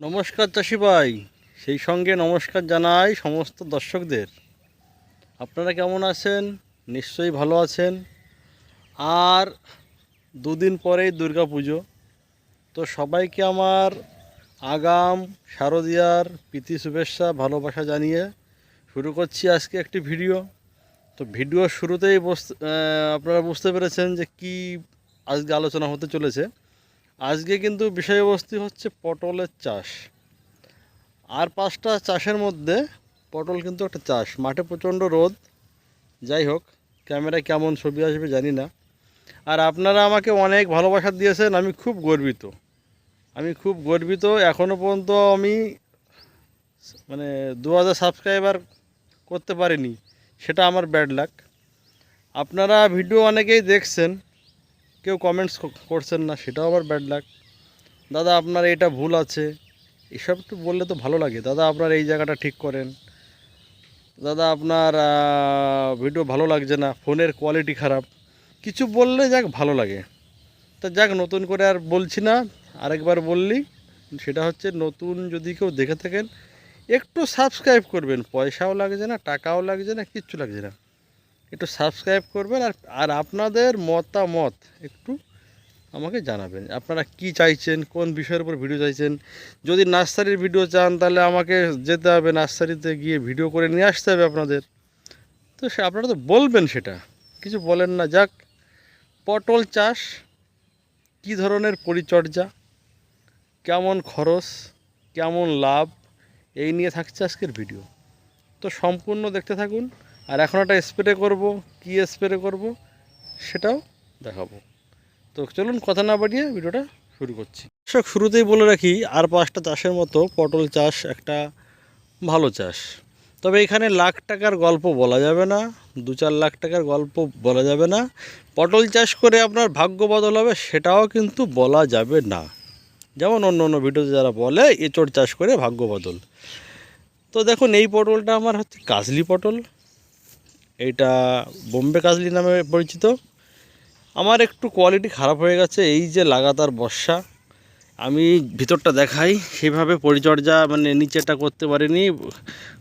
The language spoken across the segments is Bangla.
নমস্কার চাষি ভাই। সেই সঙ্গে নমস্কার জানাই সমস্ত দর্শকদের। আপনারা কেমন আছেন? নিশ্চয়ই ভালো আছেন। আর দুদিন পরেই দুর্গা পুজো তো সবাইকে আমার আগাম, শারদীয়ার প্রীতি শুভেচ্ছা, ভালোবাসা জানিয়ে শুরু করছি আজকে একটি ভিডিও। তো ভিডিও শুরুতেই আপনারা বুঝতে পেরেছেন যে কি আজকে আলোচনা হতে চলেছে। আজকে কিন্তু বিষয়বস্তু হচ্ছে পটলের চাষ। আর পাঁচটা চাষের মধ্যে পটল কিন্তু একটা চাষ। মাঠে প্রচণ্ড রোদ। যাই হোক, ক্যামেরায় কেমন ছবি আসবে জানি না। আর আপনারা আমাকে অনেক ভালোবাসা দিয়েছেন, আমি খুব গর্বিত। আমি খুব গর্বিত। এখনও পর্যন্ত আমি মানে দু হাজার সাবস্ক্রাইবার করতে পারিনি। সেটা আমার ব্যাড লাক আপনারা ভিডিও অনেকেই দেখছেন। কেউ কমেন্টস করছেন না, সেটাও আবার ব্যাড লাক দাদা, আপনার এটা ভুল আছে। এসব একটু বললে তো ভালো লাগে। দাদা, আপনার এই জায়গাটা ঠিক করেন। দাদা, আপনার ভিডিও ভালো লাগছে না, ফোনের কোয়ালিটি খারাপ। কিছু বললে যাক, ভালো লাগে। তা যাক, নতুন করে আর বলছি না। আরেকবার বললি, সেটা হচ্ছে নতুন যদি কেউ দেখে থাকেন, একটু সাবস্ক্রাইব করবেন। পয়সাও লাগছে না, টাকাও লাগছে না, কিচ্ছু লাগছে না। একটু সাবস্ক্রাইব করবেন আর আর আপনাদের মতামত একটু আমাকে জানাবেন। আপনারা কি চাইছেন, কোন বিষয়ের উপর ভিডিও চাইছেন? যদি নার্সারির ভিডিও চান, তাহলে আমাকে যেতে হবে। নার্সারিতে গিয়ে ভিডিও করে নিয়ে আসতে হবে আপনাদের। তো সে, আপনারা তো বলবেন সেটা। কিছু বলেন না। যাক, পটল চাষ, কি ধরনের পরিচর্যা? কেমন খরচ? কেমন লাভ? এই নিয়ে থাকছে আজকের ভিডিও তো সম্পূর্ণ দেখতে থাকুন। আর এখন একটা স্প্রে করব, কি স্প্রে করব সেটাও দেখাবো। তো চলুন কথা না বাড়িয়ে ভিডিওটা শুরু করছি। দর্শক, শুরুতেই বলে রাখি, আর পাঁচটা চাষের মতো পটল চাষ একটা ভালো চাষ। তবে এখানে লাখ টাকার গল্প বলা যাবে না, দু চার লাখ টাকার গল্প বলা যাবে না। পটল চাষ করে আপনার ভাগ্য বদল হবে সেটাও কিন্তু বলা যাবে না। যেমন অন্য অন্য ভিডিওতে যারা বলে, এঁচড় চাষ করে ভাগ্য বদল। তো দেখুন, এই পটলটা আমার হচ্ছে কাজলি পটল। এইটা বোম্বে কাজলি নামে পরিচিত। আমার একটু কোয়ালিটি খারাপ হয়ে গেছে, এই যে লাগাতার বর্ষা। আমি ভিতরটা দেখাই, সেভাবে পরিচর্যা মানে নিচেটা করতে পারিনি,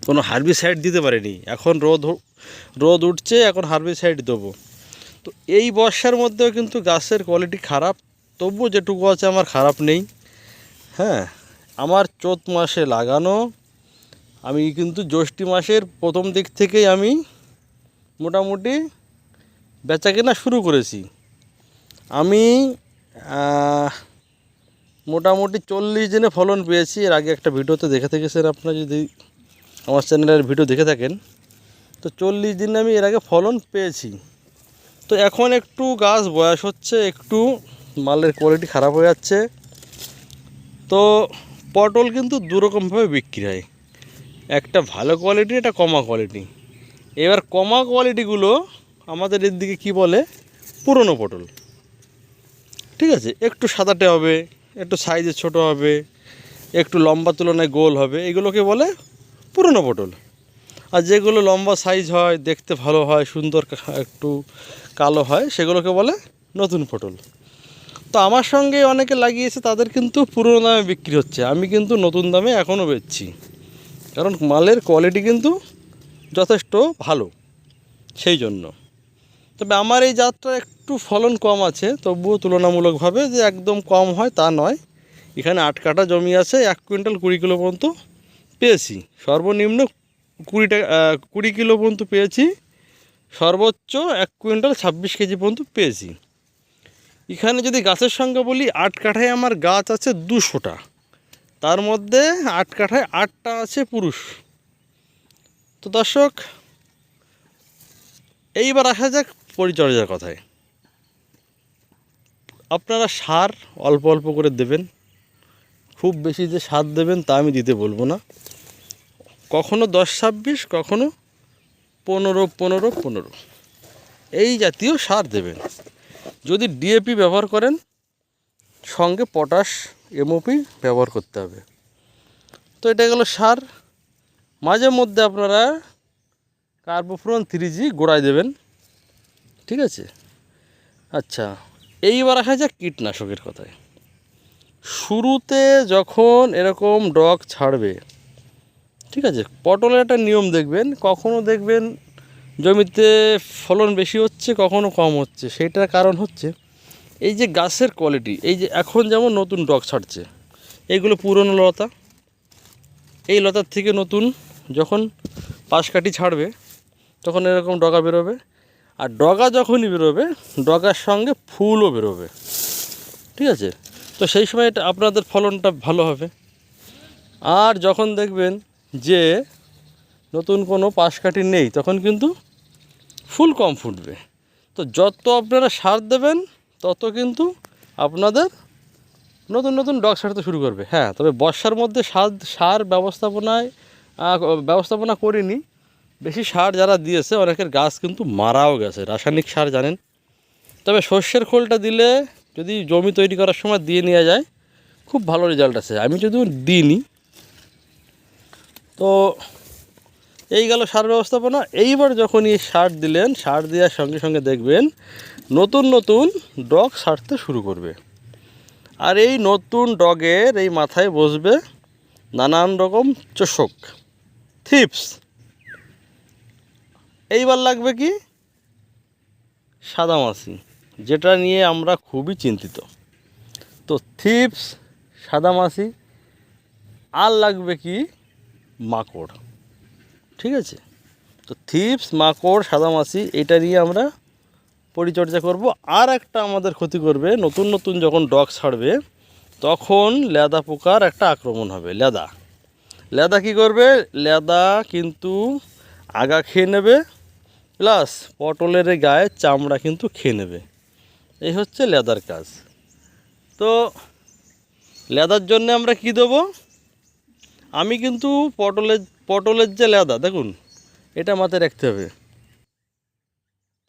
কোনো হার্বিসাইড দিতে পারিনি। এখন রোদ রোদ উঠছে, এখন হার্বিসাইড দেবো। তো এই বর্ষার মধ্যেও কিন্তু গাছের কোয়ালিটি খারাপ তবুও যেটুকু আছে আমার খারাপ নেই। হ্যাঁ আমার চৈত মাসে লাগানো, আমি কিন্তু জ্যৈষ্ঠী মাসের প্রথম দিক থেকেই আমি মোটামুটি বেচা কেনা শুরু করেছি। আমি মোটামুটি চল্লিশ দিনে ফলন পেয়েছি। এর আগে একটা ভিডিওতে দেখে থেকেছেন আপনারা যদি আমার চ্যানেলের ভিডিও দেখে থাকেন। তো চল্লিশ দিনে আমি এর আগে ফলন পেয়েছি। তো এখন একটু গাছ বয়স হচ্ছে, একটু মালের কোয়ালিটি খারাপ হয়ে যাচ্ছে। তো পটল কিন্তু দুরকমভাবে বিক্রি হয়। একটা ভালো কোয়ালিটি একটা কমা কোয়ালিটি এবার কমা কোয়ালিটিগুলো আমাদের এর দিকে কী বলে? পুরনো পটল। ঠিক আছে? একটু সাদাটে হবে, একটু সাইজে ছোট হবে, একটু লম্বা তুলনায় গোল হবে, এগুলোকে বলে পুরনো পটল। আর যেগুলো লম্বা সাইজ হয়, দেখতে ভালো হয়, সুন্দর একটু কালো হয়, সেগুলোকে বলে নতুন পটল। তো আমার সঙ্গে অনেকে লাগিয়েছে, তাদের কিন্তু পুরনো দামে বিক্রি হচ্ছে। আমি কিন্তু নতুন দামে এখনও বেচছি। কারণ মালের কোয়ালিটি কিন্তু যথেষ্ট ভালো, সেই জন্য। তবে আমার এই জাতটা একটু ফলন কম আছে, তবুও তুলনামূলকভাবে যে একদম কম হয় তা নয়। এখানে আট কাটা জমি আছে, এক কুইন্টাল কুড়ি কিলো পর্যন্ত পেয়েছি। সর্বনিম্ন কুড়ি টাকা কুড়ি কিলো পর্যন্ত পেয়েছি, সর্বোচ্চ এক কুইন্টাল ছাব্বিশ কেজি পর্যন্ত পেয়েছি। এখানে যদি গাছের সঙ্গে বলি, আট কাঠায় আমার গাছ আছে দুশোটা। তার মধ্যে আট কাঠায় আটটা আছে পুরুষ। তো দর্শক, এইবার আসা যাক পরিচর্যার কথায়। আপনারা সার অল্প অল্প করে দেবেন। খুব বেশি যে সার দেবেন তা আমি দিতে বলব না। কখনো দশ ছাব্বিশ, কখনো পনেরো পনেরো পনেরো। এই জাতীয় সার দেবেন। যদি ডিএপি ব্যবহার করেন, সঙ্গে পটাশ, এমওপি ব্যবহার করতে হবে। তো এটা গেল সার। মাঝে মধ্যে আপনারা কার্বোফ্রন থ্রি জি গোড়ায় দেবেন। ঠিক আছে? আচ্ছা এইবার আসা যাক কীটনাশকের কথায়। শুরুতে যখন এরকম ডগ ছাড়বে, ঠিক আছে? পটলের একটা নিয়ম দেখবেন, কখনো দেখবেন জমিতে ফলন বেশি হচ্ছে, কখনো কম হচ্ছে। সেইটার কারণ হচ্ছে, এই যে গাছের কোয়ালিটি এই যে এখন যেমন নতুন ডগ ছাড়ছে এইগুলো পুরনো লতা, এই লতার থেকে নতুন যখন পাশ কাটি ছাড়বে, তখন এরকম ডগা বেরোবে। আর ডগা যখনই বেরোবে, ডগার সঙ্গে ফুলও বেরোবে। ঠিক আছে? তো সেই সময় এটা আপনাদের ফলনটা ভালো হবে। আর যখন দেখবেন যে নতুন কোনো পাশ কাঠি নেই, তখন কিন্তু ফুল কম ফুটবে। তো যত আপনারা সার দেবেন, তত কিন্তু আপনাদের নতুন নতুন ডগ ছাড়তে শুরু করবে। হ্যাঁ তবে বর্ষার মধ্যে সার সার ব্যবস্থাপনায় ব্যবস্থাপনা করিনি। বেশি সার যারা দিয়েছে, অনেকের গাছ কিন্তু মারাও গেছে। রাসায়নিক সার জানেন। তবে সর্ষের খোলটা দিলে যদি জমি তৈরি করার সময় দিয়ে নেওয়া যায়, খুব ভালো রেজাল্ট আছে। আমি যদিও দিইনি। তো এই গেল সার ব্যবস্থাপনা। এইবার যখন এই সার দিলেন, সার দেওয়ার সঙ্গে সঙ্গে দেখবেন নতুন নতুন ডগ সারতে শুরু করবে। আর এই নতুন ডগের এই মাথায় বসবে নানান রকম চোষক। থিপস। এইবার লাগবে কি? সাদামাছি, যেটা নিয়ে আমরা খুবই চিন্তিত। তো থিপস, সাদামাছি, আর লাগবে কি? মাকড়। ঠিক আছে? তো থিপস, মাকড়, সাদামাছি, এটা নিয়ে আমরা পরিচর্যা করব। আর একটা আমাদের ক্ষতি করবে, নতুন নতুন যখন ডগ ছাড়বে, তখন লেদা পোকার একটা আক্রমণ হবে, লেদা। লেদা কি করবে? লেদা কিন্তু আগা খেয়ে নেবে, প্লাস পটলের গায়ে চামড়া কিন্তু খেয়ে নেবে। এই হচ্ছে লেদার কাজ। তো লেদার জন্য আমরা কি দেবো? আমি কিন্তু পটলের পটলের যে লেদা, দেখুন, এটা মাথায় রাখতে হবে।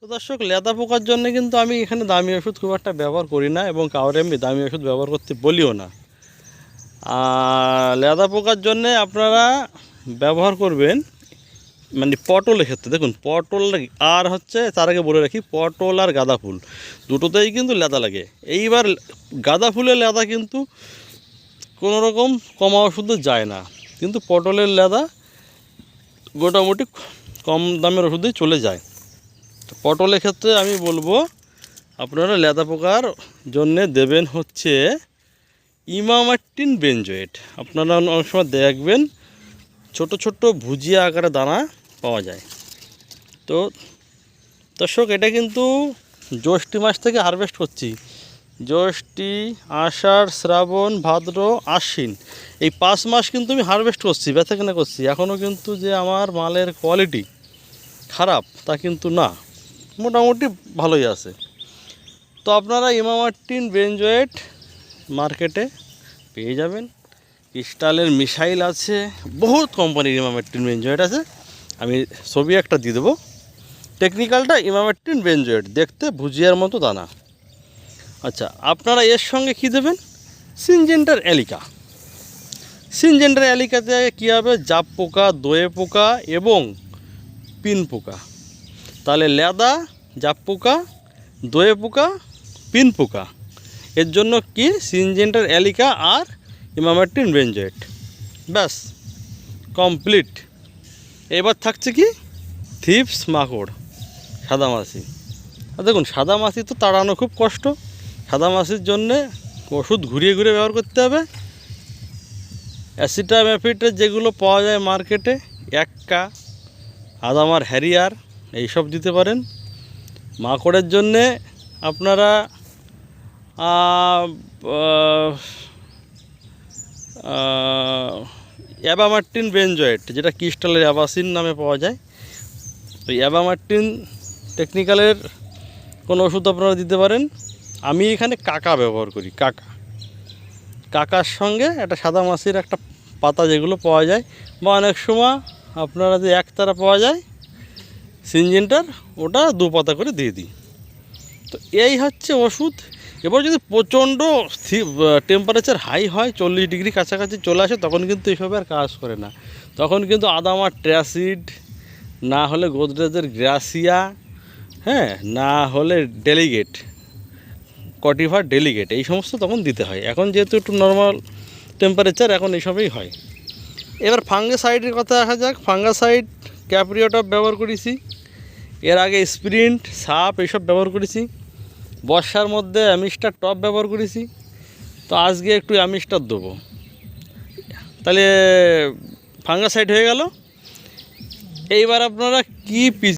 তো দর্শক, লেদা পোকার জন্য কিন্তু আমি এখানে দামি ওষুধ খুব একটা ব্যবহার করি না এবং কাউরে আমি দামি ওষুধ ব্যবহার করতে বলিও না। আর লেদা পোকার জন্যে আপনারা ব্যবহার করবেন মানে পটলের ক্ষেত্রে, দেখুন পটল আর হচ্ছে তার আগে বলে রাখি পটল আর গাঁদা ফুল, দুটোতেই কিন্তু লেদা লাগে। এইবার গাঁদা ফুলের লেদা কিন্তু কোনো রকম কমা ওষুধে যায় না, কিন্তু পটলের লেদা মোটামুটি কম দামের ওষুধেই চলে যায়। তো পটলের ক্ষেত্রে আমি বলব, আপনারা লেদা পোকার জন্যে দেবেন হচ্ছে ইমামার্টিন বেনজয়েট। আপনারা অনেক সময় দেখবেন, ছোট ছোট ভুজিয়া আকারে দানা পাওয়া যায়। তো দর্শক, এটা কিন্তু জ্যৈষ্ঠী মাস থেকে হারভেস্ট করছি। জ্যৈষ্ঠী, আষাঢ়, শ্রাবণ, ভাদ্র, আশ্বিন, এই পাঁচ মাস কিন্তু আমি হারভেস্ট করছি বেচা কেনা করছি? এখনও কিন্তু যে আমার মালের কোয়ালিটি খারাপ, তা কিন্তু না। মোটামুটি ভালোই আছে। তো আপনারা ইমামার্টিন বেনজয়েট মার্কেটে পেয়ে যাবেন। ক্রিস্টালের মিসাইল আছে, বহুত কোম্পানির ইমামার্টিন বেনজয়েট আছে। আমি ছবি একটা দিয়ে দেবো। টেকনিক্যালটা ইমামার্টিন বেনজয়েট, দেখতে ভুজিয়ার মতো দানা আচ্ছা আপনারা এর সঙ্গে কী দেবেন? সিনজেন্টার এলিকা সিনজেন্টার এলিকাতে কী হবে? জাপ পোকা, দোয়ে পোকা এবং পিন পোকা। তাহলে লেদা, জাপ পোকা, দোয়ে পোকা, পিন পোকা। এর জন্য কি সিনজেন্টার অ্যালিকা আর ইমামার্টিন বেনজয়েট? ব্যাস কমপ্লিট এবার থাকছে কি? থিপস মাকড় সাদামাছি আর দেখুন সাদামাছি তো তাড়ানো খুব কষ্ট। সাদামাছির জন্যে ওষুধ ঘুরিয়ে ঘুরিয়ে ব্যবহার করতে হবে। অ্যাসিটাম্যাফিটের যেগুলো পাওয়া যায় মার্কেটে, এক্কা, আদামার হ্যারিয়ার, এইসব দিতে পারেন। মাকড়ের জন্যে আপনারা অ্যাবামার্টিন বেনজয়েট যেটা ক্রিস্টালের অ্যাবাসিন নামে পাওয়া যায়। তো অ্যাবামার্টিন টেকনিক্যালের কোনো ওষুধ আপনারা দিতে পারেন। আমি এখানে কাকা ব্যবহার করি, কাকা। কাকার সঙ্গে একটা সাদা মাছের একটা পাতা যেগুলো পাওয়া যায়, বা অনেক সময় আপনারা যে একতারা পাওয়া যায়, সিনজেন্টার, ওটা দু পাতা করে দিয়ে দিই। তো এই হচ্ছে ওষুধ। এবার যদি প্রচণ্ড টেম্পারেচার হাই হয়, চল্লিশ ডিগ্রি কাছাকাছি চলে আসে, তখন কিন্তু এইসবে আর কাজ করে না। তখন কিন্তু আদামার ট্র্যাসিড, না হলে গোদরেজের গ্রাসিয়া হ্যাঁ না হলে ডেলিগেট কটিভার ডেলিগেট, এই সমস্ত তখন দিতে হয়। এখন যেহেতু একটু নর্মাল টেম্পারেচার এখন এইসবই হয়। এবার ফাঙ্গাসাইডের কথা দেখা যাক। ফাঙ্গাসাইড ক্যাপ্রিওটপ ব্যবহার করেছি। এর আগে স্প্রিন্ট সাপ এইসব ব্যবহার করেছি। বর্ষার মধ্যে অ্যামিস্টার টপ ব্যবহার করেছি। তো আজকে একটু অ্যামিস্টার দেবো। তাহলে ফাঙ্গাসাইড হয়ে গেল। এইবার আপনারা কি পিস